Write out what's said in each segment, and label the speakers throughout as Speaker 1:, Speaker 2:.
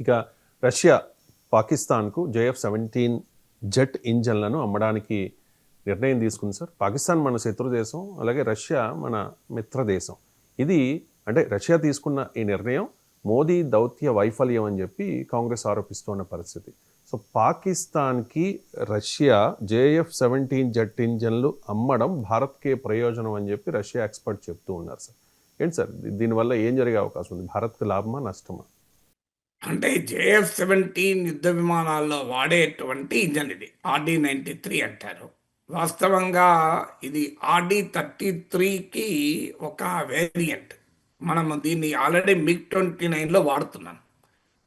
Speaker 1: ఇక రష్యా పాకిస్తాన్కు JF seventeen jet ఇంజన్లను అమ్మడానికి నిర్ణయం తీసుకుంది సార్. పాకిస్తాన్ మన శత్రు దేశం అలాగే రష్యా మన మిత్ర దేశం. ఇది అంటే రష్యా తీసుకున్న ఈ నిర్ణయం మోదీ దౌత్య వైఫల్యం అని చెప్పి కాంగ్రెస్ ఆరోపిస్తున్న పరిస్థితి. సో పాకిస్తాన్కి రష్యా జేఎఫ్ సెవెంటీన్ జెట్ ఇంజన్లు అమ్మడం భారత్కే ప్రయోజనం అని చెప్పి రష్యా ఎక్స్పర్ట్ చెప్తూ ఉన్నారు సార్. ఏంటి సార్? దీనివల్ల ఏం జరిగే అవకాశం ఉంది? భారత్కి లాభమా? నష్టమా?
Speaker 2: అంటే జేఎఫ్ సెవెంటీన్ యుద్ధ విమానాల్లో వాడేటువంటి ఇంజన్ ఇది. ఆర్డీ నైంటీ త్రీ అంటారు. వాస్తవంగా ఇది ఆర్డీ థర్టీ త్రీకి ఒక వేరియంట్ మనం దీన్ని ఆల్రెడీ మిగ్ ట్వంటీ నైన్లో వాడుతున్నాం.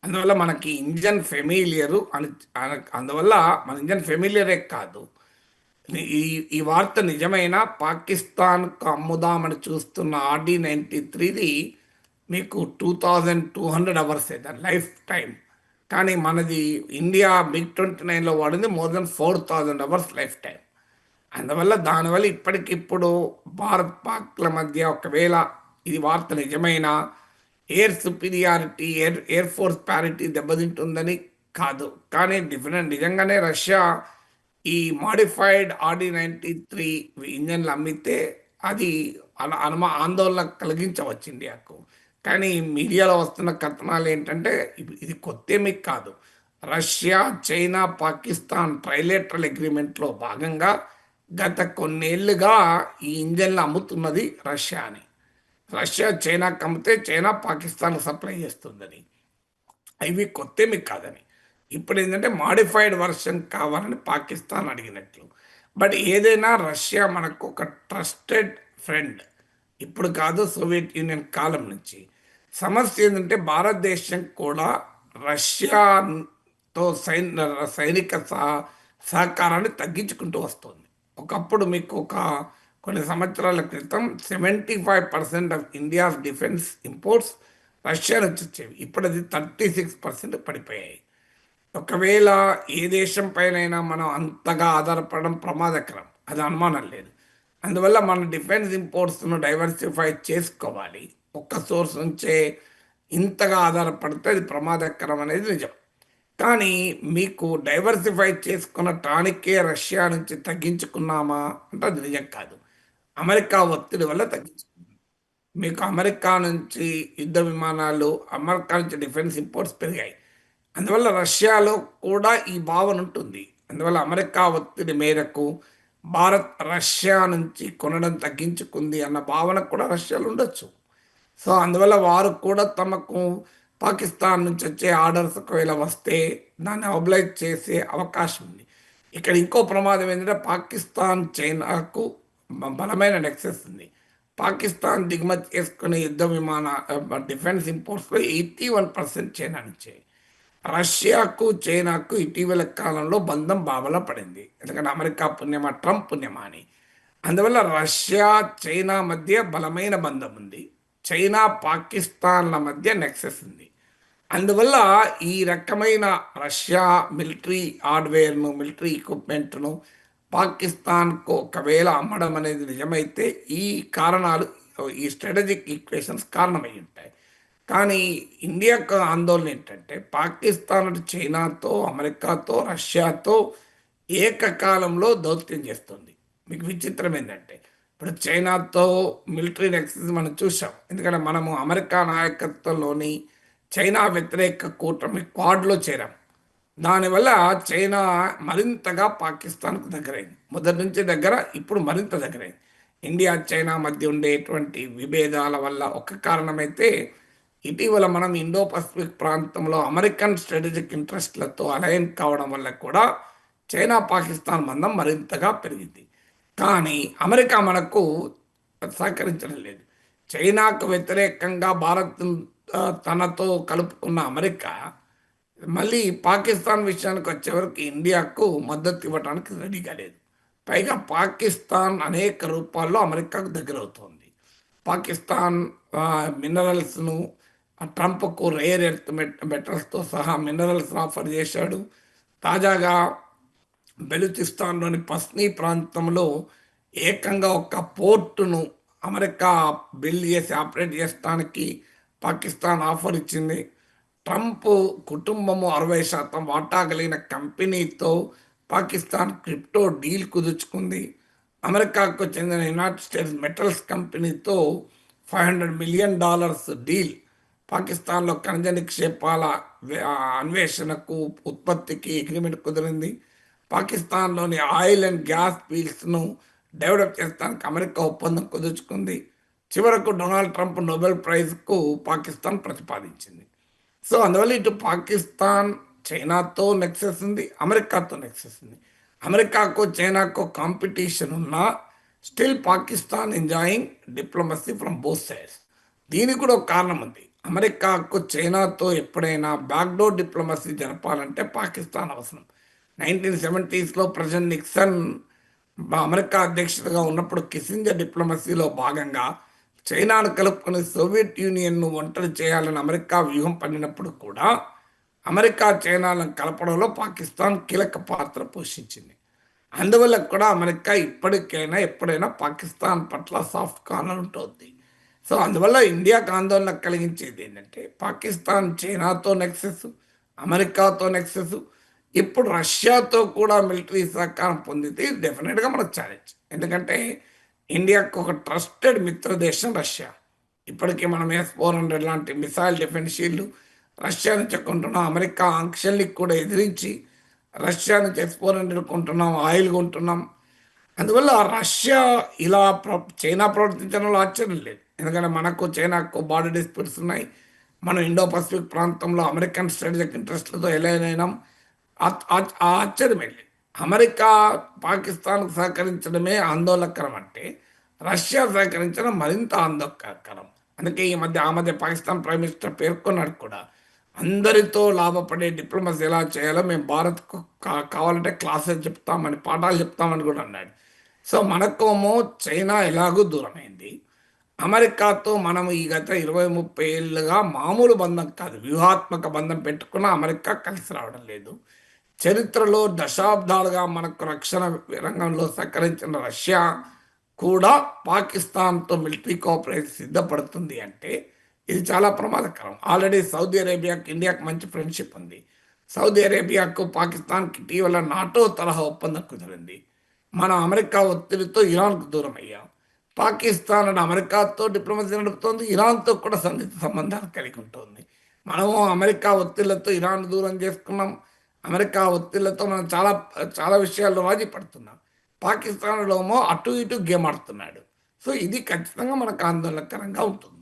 Speaker 2: అందువల్ల మనకి ఇంజన్ ఫెమిలియరు అని అందువల్ల మన ఇంజన్ ఫెమిలియరే కాదు. ఈ ఈ వార్త నిజమైన? పాకిస్తాన్కు అమ్ముదామని చూస్తున్న ఆర్డీ నైంటీ త్రీది మీకు two thousand two hundred hours దాని లైఫ్ టైం కానీ మనది ఇండియా బిగ్ ట్వంటీ నైన్లో వాడింది more than four thousand hours life time అందువల్ల దానివల్ల ఇప్పటికిప్పుడు భారత్ పాక్ల మధ్య ఒకవేళ ఇది వార్త నిజమైన air superiority air air force parity దెబ్బతింటుందని కాదు. కానీ డిఫరెంట్ నిజంగానే రష్యా ఈ మాడిఫైడ్ ఆర్డీ నైంటీ త్రీ ఇంజన్లు అమ్మితే అది అన- అనుమా ఆందోళన కలిగించవచ్చు ఇండియాకు. కానీ మీడియాలో వస్తున్న కథనాలు ఏంటంటే ఇది- ఇది కొత్తేమీ కాదు. రష్యా చైనా పాకిస్తాన్ ట్రైలేటరల్ అగ్రిమెంట్లో భాగంగా గత కొన్నేళ్ళుగా ఈ ఇంజన్లు అమ్ముతున్నది రష్యా అని. రష్యా చైనాకి అమ్మితే చైనా పాకిస్తాన్ సప్లై చేస్తుందని. ఇవి కొత్తేమి కాదని. ఇప్పుడు ఏంటంటే మాడిఫైడ్ వర్షన్ కావాలని పాకిస్తాన్ అడిగినట్లు. బట్ ఏదైనా రష్యా మనకు ఒక ట్రస్టెడ్ ఫ్రెండ్. ఇప్పుడు కాదు సోవియట్ యూనియన్ కాలం నుంచి. సమస్య ఏంటంటే భారతదేశం కూడా రష్యాతో సైన్ సైనిక సహ- సహకారాన్ని తగ్గించుకుంటూ వస్తుంది. ఒకప్పుడు మీకు ఒక కొన్ని సంవత్సరాల క్రితం seventy five percent of India's defence imports Russia నుంచి వచ్చేవి. ఇప్పుడు అది థర్టీ సిక్స్ పర్సెంట్ పడిపోయాయి. ఒకవేళ ఏ దేశం పైనైనా మనం అంతగా ఆధారపడడం ప్రమాదకరం. అది అనుమానం లేదు. అందువల్ల మన డిఫెన్స్ ఇంపోర్ట్స్ను డైవర్సిఫై చేసుకోవాలి. ఒక్క సోర్స్ నుంచే ఇంతగా ఆధారపడితే అది ప్రమాదకరం అనేది నిజం. కానీ మీకు డైవర్సిఫై చేసుకున్న టానికే రష్యా నుంచి తగ్గించుకున్నామా అంటే అది నిజం కాదు. అమెరికా ఒత్తిడి వల్ల తగ్గించుకున్నాం. మీకు అమెరికా నుంచి యుద్ధ విమానాలు అమెరికా నుంచి డిఫెన్స్ ఇంపోర్ట్స్ పెరిగాయి. అందువల్ల రష్యాలో కూడా ఈ భావన ఉంటుంది. అందువల్ల అమెరికా ఒత్తిడి మేరకు భారత్ రష్యా నుంచి కొనడం తగ్గించుకుంది అన్న భావన కూడా రష్యాలో ఉండొచ్చు. సో అందువల్ల వారు కూడా తమకు పాకిస్తాన్ నుంచి వచ్చే ఆర్డర్స్ ఒకవేళ వస్తే దాన్ని అబ్లైజ్ చేసే అవకాశం ఉంది. ఇక్కడ ఇంకో ప్రమాదం ఏంటంటే పాకిస్తాన్ చైనాకు బలమైన నెక్సెస్ ఉంది. పాకిస్తాన్ దిగుమతి చేసుకునే యుద్ధ విమాన డిఫెన్స్ ఇంపోర్ట్స్లో ఎయిటీ వన్ పర్సెంట్ చైనా నుంచే. రష్యాకు చైనాకు ఇటీవల కాలంలో బంధం బాబలా పడింది. ఎందుకంటే అమెరికా పుణ్యమా ట్రంప్ పుణ్యమా అని. అందువల్ల రష్యా చైనా మధ్య బలమైన బంధం ఉంది. చైనా పాకిస్తాన్ల మధ్య నెక్సెస్ ఉంది. అందువల్ల ఈ రకమైన రష్యా మిలిటరీ హార్డ్వేర్ను మిలిటరీ ఎక్విప్మెంట్ను పాకిస్తాన్కు ఒకవేళ అమ్మడం అనేది నిజమైతే ఈ కారణాలు ఈ స్ట్రాటజిక్ ఈక్వేషన్స్ కారణమై ఉంటాయి. కానీ ఇండియా ఆందోళన ఏంటంటే పాకిస్తాన్ చైనాతో అమెరికాతో రష్యాతో ఏకకాలంలో దౌత్యం చేస్తుంది. మీకు విచిత్రం ఏంటంటే ఇప్పుడు చైనాతో మిలిటరీ నెక్సెస్ మనం చూసాం. ఎందుకంటే మనము అమెరికా నాయకత్వంలోని చైనా వ్యతిరేక కూటమి క్వాడ్లో చేరాం. దానివల్ల చైనా మరింతగా పాకిస్తాన్కు దగ్గరైంది. మొదటి నుంచి దగ్గర ఇప్పుడు మరింత దగ్గరైంది. ఇండియా చైనా మధ్య ఉండేటువంటి విభేదాల వల్ల ఒక కారణమైతే ఇటీవల మనం ఇండో పసిఫిక్ ప్రాంతంలో అమెరికన్ స్ట్రాటజిక్ ఇంట్రెస్ట్లతో అలైన్ కావడం వల్ల కూడా చైనా పాకిస్తాన్ మందం మరింతగా పెరిగింది. కానీ అమెరికా మనకు సహకరించడం లేదు. చైనాకు వ్యతిరేకంగా భారత్ తనతో కలుపుకున్న అమెరికా మళ్ళీ పాకిస్తాన్ విషయానికి వచ్చేవరకు ఇండియాకు మద్దతు ఇవ్వడానికి రెడీగా లేదు. పైగా పాకిస్తాన్ అనేక రూపాల్లో అమెరికాకు దగ్గరవుతోంది. పాకిస్తాన్ మినరల్స్ను ట్రంప్కు రేర్ ఎర్త్ మెటల్స్తో సహా మినరల్స్ ఆఫర్ చేశాడు. తాజాగా బెలూచిస్తాన్లోని పస్నీ ప్రాంతంలో ఏకంగా ఒక పోర్టును అమెరికా బిల్డ్ చేసి ఆపరేట్ చేస్తానికి పాకిస్తాన్ ఆఫర్ ఇచ్చింది ట్రంప్ కుటుంబము అరవై శాతం వాటా కలిగిన కంపెనీతో పాకిస్తాన్ క్రిప్టో డీల్ కుదుర్చుకుంది. అమెరికాకు చెందిన యునైటెడ్ స్టేట్స్ మెటల్స్ కంపెనీతో five hundred million dollars deal పాకిస్తాన్లో ఖనిజ నిక్షేపాల అన్వేషణకు ఉత్పత్తికి అగ్రిమెంట్ కుదిరింది. పాకిస్తాన్లోని ఆయిల్ అండ్ గ్యాస్ ఫీల్డ్స్ను డెవలప్ చేస్తానికి అమెరికా ఒప్పందం కుదుర్చుకుంది. చివరకు డొనాల్డ్ ట్రంప్ నోబెల్ ప్రైజ్కు పాకిస్తాన్ ప్రతిపాదించింది. సో అందువల్ల ఇటు పాకిస్తాన్ చైనాతో నెక్సెస్ ఉంది అమెరికాతో నెక్సెస్ ఉంది అమెరికాకు చైనాకు కాంపిటీషన్ ఉన్నా still Pakistan enjoying diplomacy from both sides. దీనికి కూడా ఒక కారణం ఉంది. అమెరికాకు చైనాతో ఎప్పుడైనా బ్యాక్డోర్ డిప్లొమసీ జరపాలంటే పాకిస్తాన్ అవసరం. నైన్టీన్ సెవెంటీస్లో ప్రెసిడెంట్ నిక్సన్ అమెరికా అధ్యక్షుడిగా ఉన్నప్పుడు కిసింజర్ డిప్లొమసీలో భాగంగా చైనాను కలుపుకొని సోవియట్ యూనియన్ను ఒంటరి చేయాలని అమెరికా వ్యూహం పడినప్పుడు కూడా అమెరికా చైనాలను కలపడంలో పాకిస్తాన్ కీలక పాత్ర పోషించింది. అందువల్ల కూడా అమెరికా ఇప్పటికైనా ఎప్పుడైనా పాకిస్తాన్ పట్ల సాఫ్ట్ కార్నర్ ఉంటుంది. సో అందువల్ల ఇండియాకు ఆందోళన కలిగించేది ఏంటంటే పాకిస్తాన్ చైనాతో నెక్సెస్ అమెరికాతో నెక్సెస్ ఇప్పుడు రష్యాతో కూడా మిలిటరీ సహకారం పొందితే ఇది డెఫినెట్గా మనకు ఛాలెంజ్ ఎందుకంటే ఇండియాకు ఒక ట్రస్టెడ్ మిత్ర దేశం రష్యా. ఇప్పటికీ మనం ఎస్ ఫోర్ హండ్రెడ్ లాంటి మిసైల్ డిఫెన్స్ షీల్డ్ రష్యా నుంచి కొంటున్నాం అమెరికా ఆంక్షల్ని కూడా ఎదిరించి రష్యా నుంచి ఎస్ ఫోర్ హండ్రెడ్ కొంటున్నాం ఆయిల్ కొంటున్నాం. అందువల్ల రష్యా ఇలా ప్ర చైనా ప్రవర్తించడంలో ఆశ్చర్యం లేదు. ఎందుకంటే మనకు చైనాకు బార్డర్ డిస్ప్యూట్స్ ఉన్నాయి. మనం ఇండో పసిఫిక్ ప్రాంతంలో అమెరికన్ స్ట్రాటజిక్ ఇంట్రెస్ట్లతో ఎలా అయినాం. ఆ- ఆ అమెరికా పాకిస్తాన్కు సహకరించడమే ఆందోళనకరం అంటే రష్యా సహకరించడం మరింత ఆందోళనకరం. అందుకే ఈ మధ్య ఆ మధ్య పాకిస్తాన్ ప్రైమ్ మినిస్టర్ పేర్కొన్నాడు కూడా అందరితో లాభపడే డిప్లొమసీ ఎలా చేయాలో మేము భారత్కు కా- కావాలంటే క్లాసెస్ చెప్తామని పాఠాలు చెప్తామని కూడా అన్నాడు. సో మనకోమో చైనా ఎలాగూ దూరమైంది. అమెరికాతో మనం ఈ గత ఇరవై ముప్పై ఏళ్ళుగా మామూలు బంధం కాదు వ్యూహాత్మక బంధం పెట్టుకున్న అమెరికా కలిసి రావడం లేదు. చరిత్రలో దశాబ్దాలుగా మనకు రక్షణ రంగంలో సహకరించిన రష్యా కూడా పాకిస్తాన్తో మిలిటరీ కోఆపరేషన్ సిద్ధపడుతుంది అంటే ఇది చాలా ప్రమాదకరం. ఆల్రెడీ సౌదీ అరేబియాకి ఇండియాకి మంచి ఫ్రెండ్షిప్ ఉంది. సౌదీ అరేబియాకు పాకిస్తాన్కి ఇటీవల నాటో తరహా ఒప్పందం కుదిరింది. మన అమెరికా ఒత్తిడితో ఇరాన్కు దూరం అయ్యాం. పాకిస్తాన్ అని అమెరికాతో డిప్లొమసీ నడుపుతోంది. ఇరాన్తో కూడా సన్నిహిత సంబంధాలు కలిగి ఉంటుంది. మనము అమెరికా ఒత్తిళ్ళతో ఇరాన్ దూరం చేసుకున్నాం. అమెరికా ఒత్తిళ్ళతో మనం చాలా చాలా విషయాల్లో రాజీ పడుతున్నాం పాకిస్తాన్లోమో అటు ఇటు గేమ్ ఆడుతున్నాడు సో ఇది ఖచ్చితంగా మనకు ఆందోళనకరంగా ఉంటుంది.